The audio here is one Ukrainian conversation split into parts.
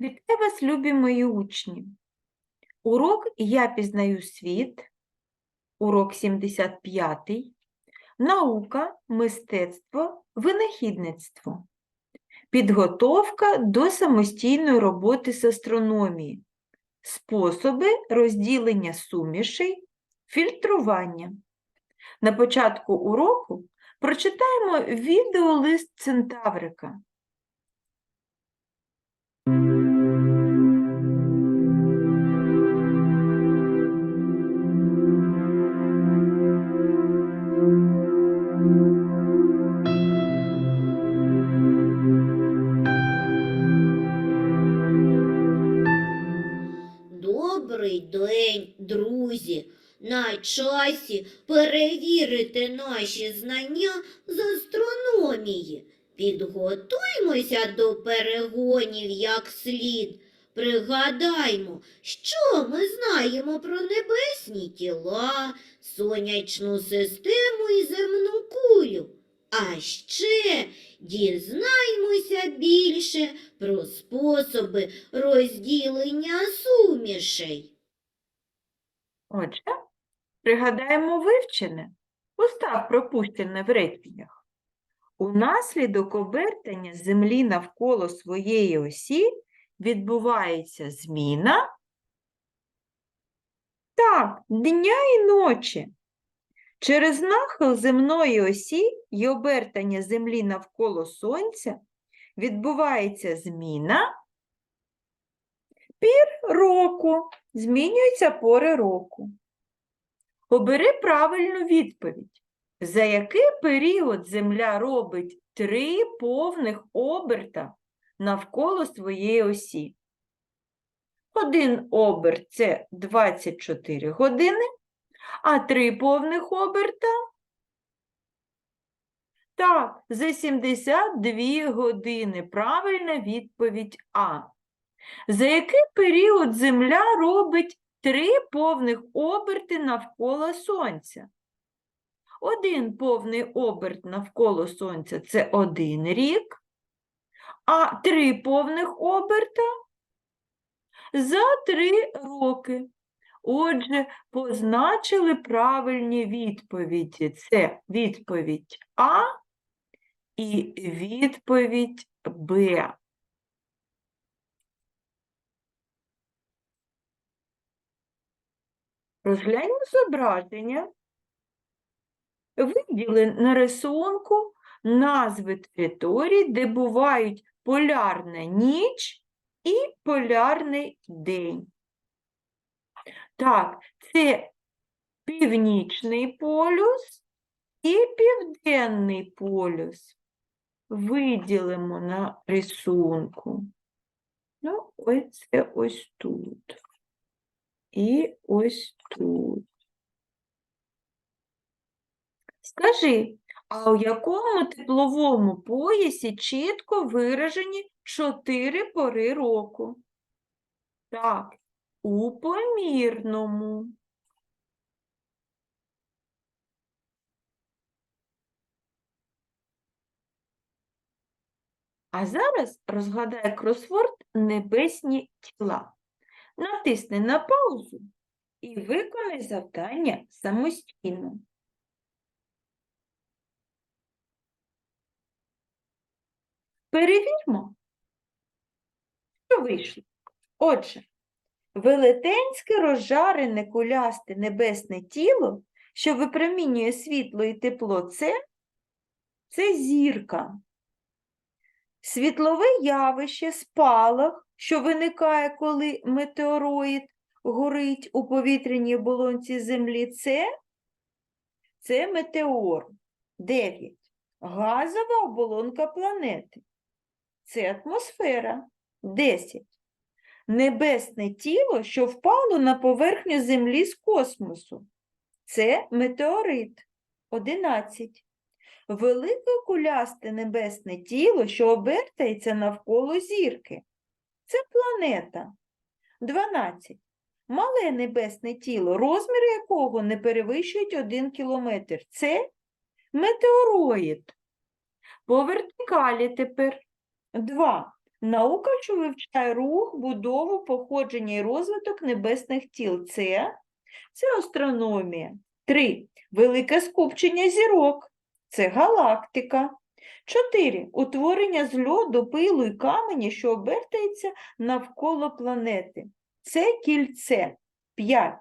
Вітаю вас, любі мої учні. Урок Я пізнаю світ, урок 75, наука, мистецтво, винахідництво. Підготовка до самостійної роботи з астрономії. Способи розділення сумішей, фільтрування. На початку уроку прочитаємо відеолист Центаврика. День, друзі! На часі перевірити наші знання з астрономії. Підготуймося до перегонів як слід. Пригадаймо, що ми знаємо про небесні тіла, сонячну систему і земну кулю. А ще дізнаймося більше про способи розділення сумішей. Отже, пригадаємо вивчене, устав пропущене в реченнях. Унаслідок обертання Землі навколо своєї осі відбувається зміна так, дня і ночі. Через нахил земної осі і обертання Землі навколо Сонця відбувається зміна пір року. Змінюються пори року. Обери правильну відповідь. За який період Земля робить три повних оберта навколо своєї осі? Один оберт – це 24 години, а три повних оберта? Так, за 72 години. Правильна відповідь А. За який період Земля робить три повних оберти навколо Сонця? Один повний оберт навколо Сонця – це один рік, а три повних оберта за три роки. Отже, позначили правильні відповіді. Це відповідь А і відповідь Б. Розгляньмо зображення. Виділи на рисунку назви територій, де бувають полярна ніч і полярний день. Так, це північний полюс і південний полюс. Виділимо на рисунку. Ну, ось це ось тут. І ось тут. Скажи, а у якому тепловому поясі чітко виражені чотири пори року? Так, у помірному. А зараз розгадай кросворд небесні тіла. Натисни на паузу і виконай завдання самостійно. Перевірмо, що вийшло. Отже, велетенське розжарене кулясте небесне тіло, що випромінює світло і тепло, це, це зірка. Світлове явище, спалах, що виникає, коли метеороїд горить у повітряній оболонці Землі, це, це метеор. 9. Газова оболонка планети. Це атмосфера. 10. Небесне тіло, що впало на поверхню Землі з космосу. Це метеорит. 11. Велике кулясте небесне тіло, що обертається навколо зірки. Це планета. 12. Мале небесне тіло, розміри якого не перевищують 1 кілометр. Це метеороїд. По вертикалі тепер. 2. Наука, що вивчає рух, будову, походження і розвиток небесних тіл. Це, це астрономія. 3. Велике скупчення зірок. Це галактика. 4. Утворення з льоду, пилу і каменя, що обертається навколо планети. Це кільце. 5.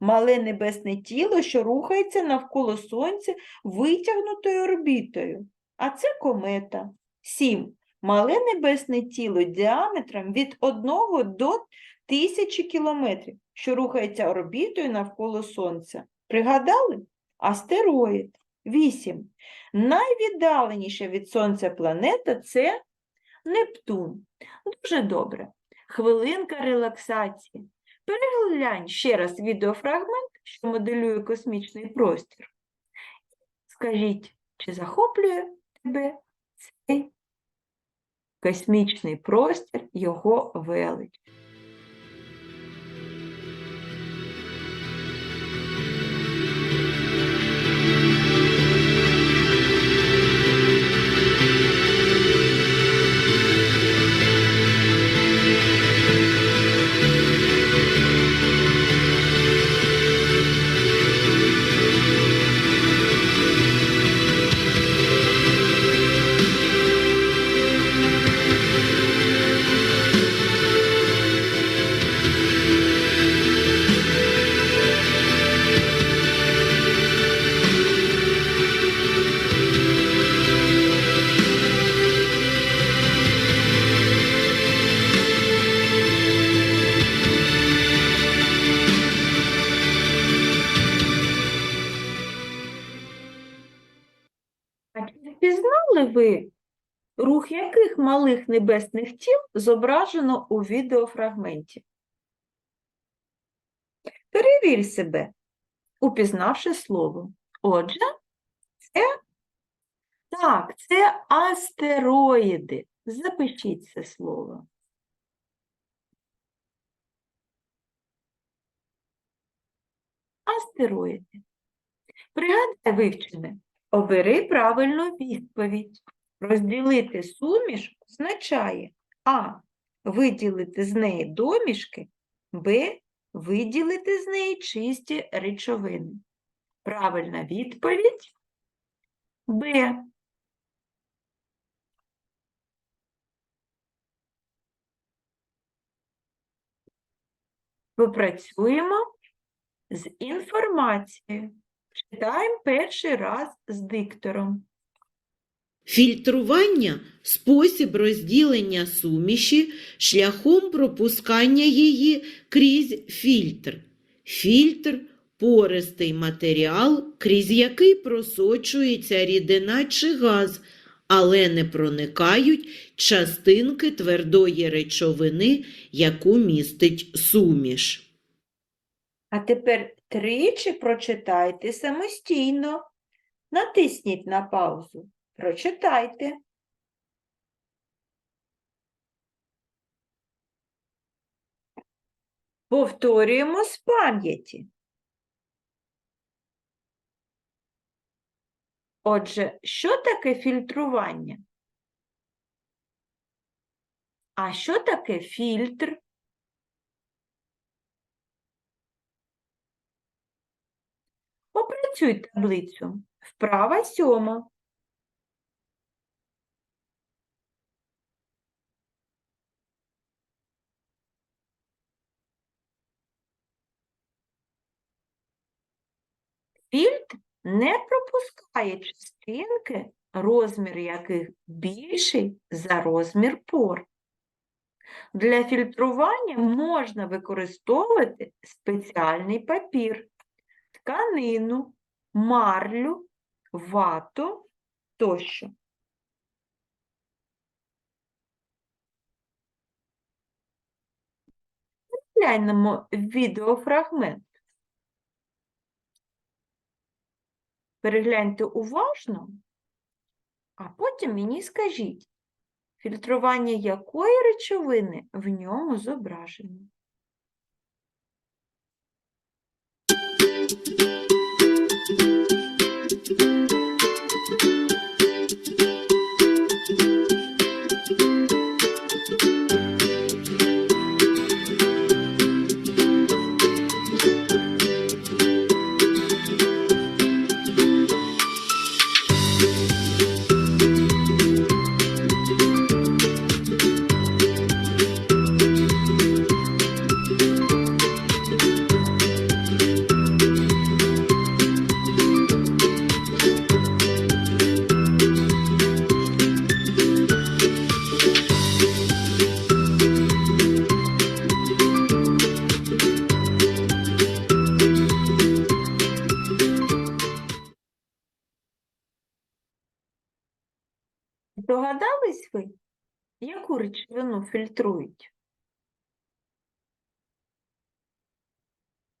Мале небесне тіло, що рухається навколо Сонця витягнутою орбітою. А це комета. 7. Мале небесне тіло діаметром від 1 до 1000 кілометрів, що рухається орбітою навколо Сонця. Пригадали? Астероїд. 8. Найвіддаленіша від Сонця планета це Нептун. Дуже добре. Хвилинка релаксації. Переглянь ще раз відеофрагмент, що моделює космічний простір. Скажіть, чи захоплює тебе цей космічний простір, його велич? Рух яких малих небесних тіл зображено у відеофрагменті? Перевір себе, упізнавши слово. Отже, це так, це астероїди. Запишіть це слово. Астероїди. Пригадай вивчене. Обери правильну відповідь. Розділити суміш означає А. Виділити з неї домішки, Б. Виділити з неї чисті речовини. Правильна відповідь Б. Попрацюємо з інформацією. Читаємо перший раз з диктором. Фільтрування спосіб розділення суміші шляхом пропускання її крізь фільтр. Фільтр пористий матеріал, крізь який просочується рідина чи газ, але не проникають частинки твердої речовини, яку містить суміш. А тепер тричі прочитайте самостійно. Натисніть на паузу. Прочитайте. Повторюємо з пам'яті. Отже, що таке фільтрування? А що таке фільтр? Опрацюй таблицю. Вправа сьома. Фільтр не пропускає частинки, розмір яких більший за розмір пор. Для фільтрування можна використовувати спеціальний папір, тканину, марлю, вату тощо. Глянемо відеофрагмент. Перегляньте уважно, а потім мені скажіть, фільтрування якої речовини в ньому зображено. Яку речовину фільтрують?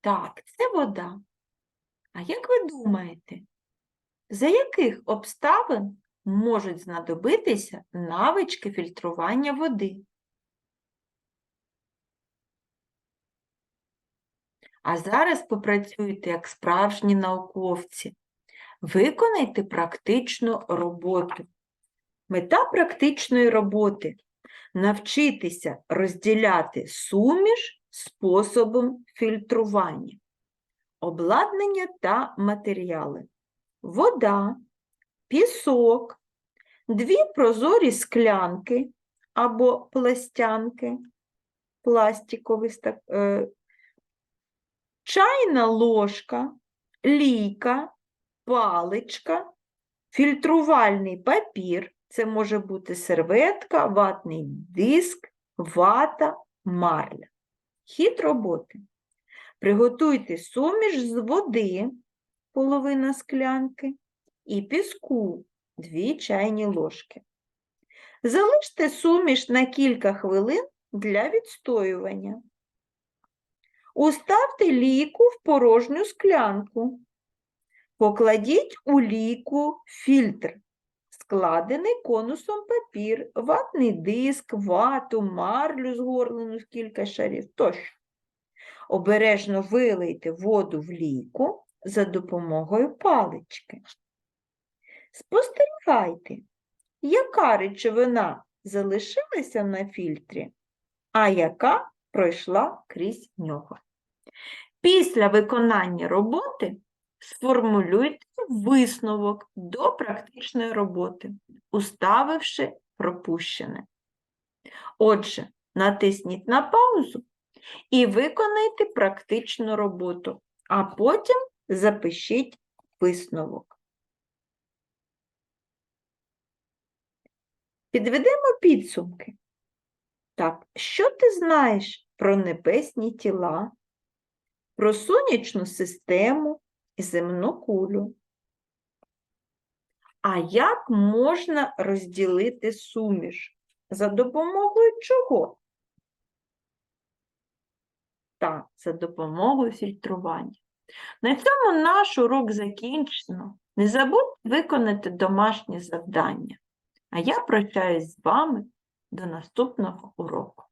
Так, це вода. А як ви думаєте, за яких обставин можуть знадобитися навички фільтрування води? А зараз попрацюйте як справжні науковці. Виконайте практичну роботу. Мета практичної роботи навчитися розділяти суміш способом фільтрування, обладнання та матеріали, вода, пісок, дві прозорі склянки або пластянки, пластикові е, чайна ложка, лійка, паличка, фільтрувальний папір, це може бути серветка, ватний диск, вата, марля. Хід роботи. Приготуйте суміш з води, половина склянки, і піску, дві чайні ложки. Залиште суміш на кілька хвилин для відстоювання. Уставте лійку в порожню склянку. Покладіть у лійку фільтр, складений конусом папір, ватний диск, вату, марлю згорлену в кілька шарів тощо. Обережно вилийте воду в лійку за допомогою палички. Спостерігайте, яка речовина залишилася на фільтрі, а яка пройшла крізь нього. Після виконання роботи сформулюйте висновок до практичної роботи, уставивши пропущене. Отже, натисніть на паузу і виконайте практичну роботу, а потім запишіть висновок. Підведемо підсумки. Так, що ти знаєш про небесні тіла, про сонячну систему земну кулю? А як можна розділити суміш? За допомогою чого? Так, за допомогою фільтрування. На цьому наш урок закінчено. Не забудь виконати домашнє завдання. А я прощаюсь з вами до наступного уроку.